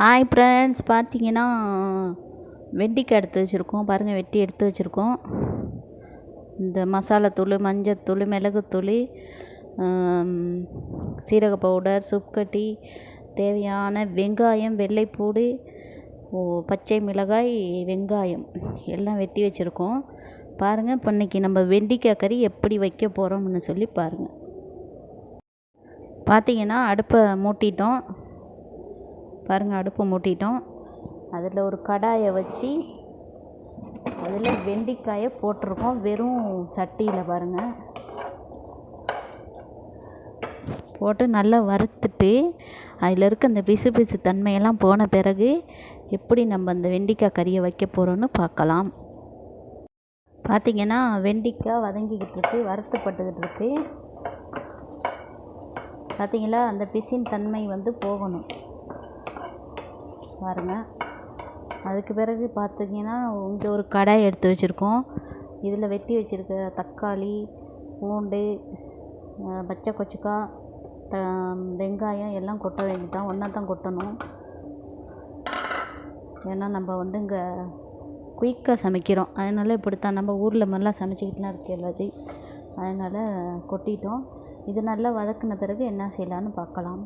Hi friends பார்த்தீங்கன்னா வெண்டிக்காய் எடுத்து வச்சுருக்கோம். பாருங்கள் வெட்டி எடுத்து வச்சுருக்கோம். இந்த மசாலாத்தூள் மஞ்சத்தூள் மிளகுத்தூள் சீரக பவுடர் சுப்கட்டி தேவையான வெங்காயம் வெள்ளைப்பூடு ஓ பச்சை மிளகாய் வெங்காயம் எல்லாம் வெட்டி வச்சுருக்கோம். பாருங்கள் இப்போ இன்றைக்கி நம்ம வெண்டிக்காய் கறி எப்படி வைக்க போகிறோம்னு சொல்லி பாருங்கள் பார்த்தீங்கன்னா அடுப்பை மூட்டிட்டோம். பாருங்கள் அடுப்பை மூட்டிட்டோம். அதில் ஒரு கடாயை வச்சு அதில் வெண்டிக்காயை போட்டிருக்கோம். வெறும் சட்டியில் பாருங்கள் போட்டு நல்லா வறுத்துட்டு அதில் இருக்க அந்த பிசு பிசு தன்மையெல்லாம் போன பிறகு எப்படி நம்ம அந்த வெண்டிக்காய் கறியை வைக்க போகிறோன்னு பார்க்கலாம். பார்த்திங்கன்னா வெண்டிக்காய் வதங்கிக்கிட்டு இருக்குது வறுத்துப்பட்டுக்கிட்டு இருக்குது பார்த்திங்களா அந்த பிசின் தன்மை வந்து போகணும். பாருங்கள் அதுக்கு பிறகு பார்த்திங்கன்னா இங்கே ஒரு கடாய் எடுத்து வச்சுருக்கோம். இதில் வெட்டி வச்சுருக்க தக்காளி பூண்டு பச்சை கொச்சுக்காய் த வெங்காயம் எல்லாம் கொட்ட வேண்டியதான் ஒன்றா தான் கொட்டணும். ஏன்னா நம்ம வந்து இங்கே குயிக்காக சமைக்கிறோம். அதனால் இப்படித்தான். நம்ம ஊரில் மாதிரிலாம் சமைச்சிக்கிட்டுலாம் இருக்க எல்லாத்தையும். அதனால் கொட்டிட்டோம். இது நல்லா வதக்கின பிறகு என்ன செய்யலான்னு பார்க்கலாம்.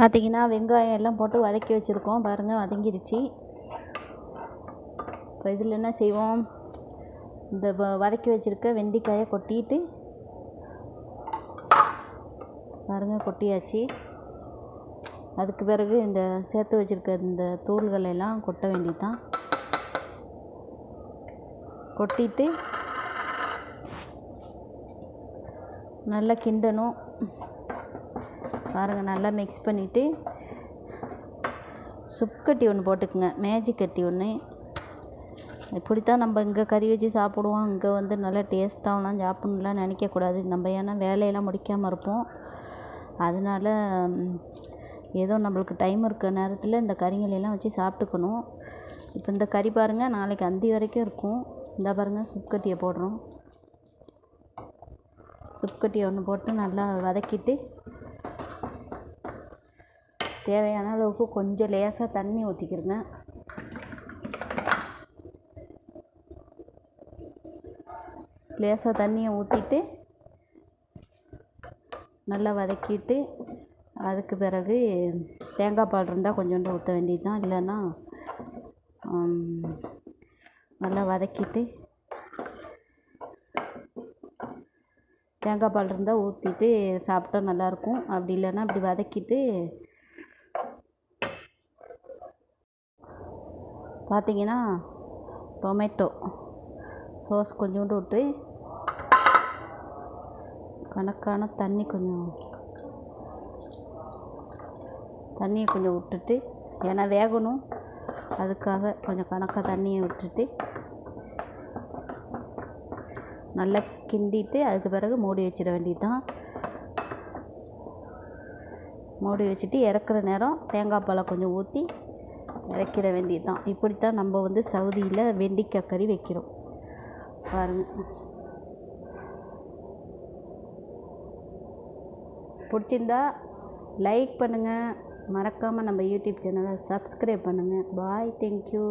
பார்த்திங்கன்னா வெங்காயம் எல்லாம் போட்டு வதக்கி வச்சுருக்கோம். பாருங்கள் வதங்கிருச்சு. இப்போ இதில் என்ன செய்வோம்? இந்த வதக்கி வச்சுருக்க வெண்டிக்காயை கொட்டிட்டு பாருங்கள் கொட்டியாச்சு. அதுக்கு பிறகு இந்த சேர்த்து வச்சுருக்க இந்த தூள்கள் எல்லாம் கொட்ட வேண்டியதுதான். கொட்டிட்டு நல்லா கிண்டணும். பாருங்கள் நல்லா மிக்ஸ் பண்ணிவிட்டு சுப்கட்டி ஒன்று போட்டுக்குங்க. மேஜிக் கட்டி ஒன்று இப்படித்தான் நம்ம இங்கே கறி வச்சு சாப்பிடுவோம். இங்கே வந்து நல்லா டேஸ்ட்டாகலாம் சாப்பிட்ணுலாம் நினைக்கக்கூடாது. நம்ம ஏன்னா வேலையெல்லாம் முடிக்காமல் இருப்போம். அதனால ஏதோ நம்மளுக்கு டைம் இருக்கிற நேரத்தில் இந்த கறிங்களெல்லாம் வச்சு சாப்பிட்டுக்கணும். இப்போ இந்த கறி பாருங்கள் நாளைக்கு அந்தி வரைக்கும் இருக்கும். இந்த பாருங்கள் சுப்கட்டியை போடுறோம். சுப்கட்டியை ஒன்று போட்டு நல்லா வதக்கிட்டு தேவையான அளவுக்கு கொஞ்சம் லேசாக தண்ணி ஊற்றிக்கிருங்க லேசாக தண்ணியை ஊற்றிட்டு நல்லா வதக்கிட்டு அதுக்கு பிறகு தேங்காய் பால் இருந்தால் கொஞ்சோண்டு ஊற்ற வேண்டியது தான் இல்லைன்னா நல்லா வதக்கிட்டு தேங்காய் பால் இருந்தால் ஊற்றிட்டு சாப்பிட்டா நல்லாயிருக்கும் அப்படி இல்லைன்னா அப்படி வதக்கிட்டு பார்த்தீங்கன்னா டொமேட்டோ சோஸ் கொஞ்சோண்டு விட்டு கணக்கான தண்ணி கொஞ்சம் தண்ணியை கொஞ்சம் விட்டுட்டு ஏன்னா வேகணும். அதுக்காக கொஞ்சம் கணக்காக தண்ணியை விட்டுட்டு நல்லா கிண்டிட்டு அதுக்கு பிறகு மூடி வச்சிட வேண்டியது தான் மூடி வச்சுட்டு இறக்குற நேரம் தேங்காய் பழம் கொஞ்சம் ஊற்றி இறக்கிற வேண்டியது தான் இப்படித்தான் நம்ம வந்து சவுதியில் வெண்டிக்காய் கறி வைக்கிறோம். பாருங்கள் பிடிச்சிருந்தா லைக் பண்ணுங்கள் மறக்காமல் நம்ம யூடியூப் சேனலை சப்ஸ்கிரைப் பண்ணுங்கள் பாய் தேங்க்யூ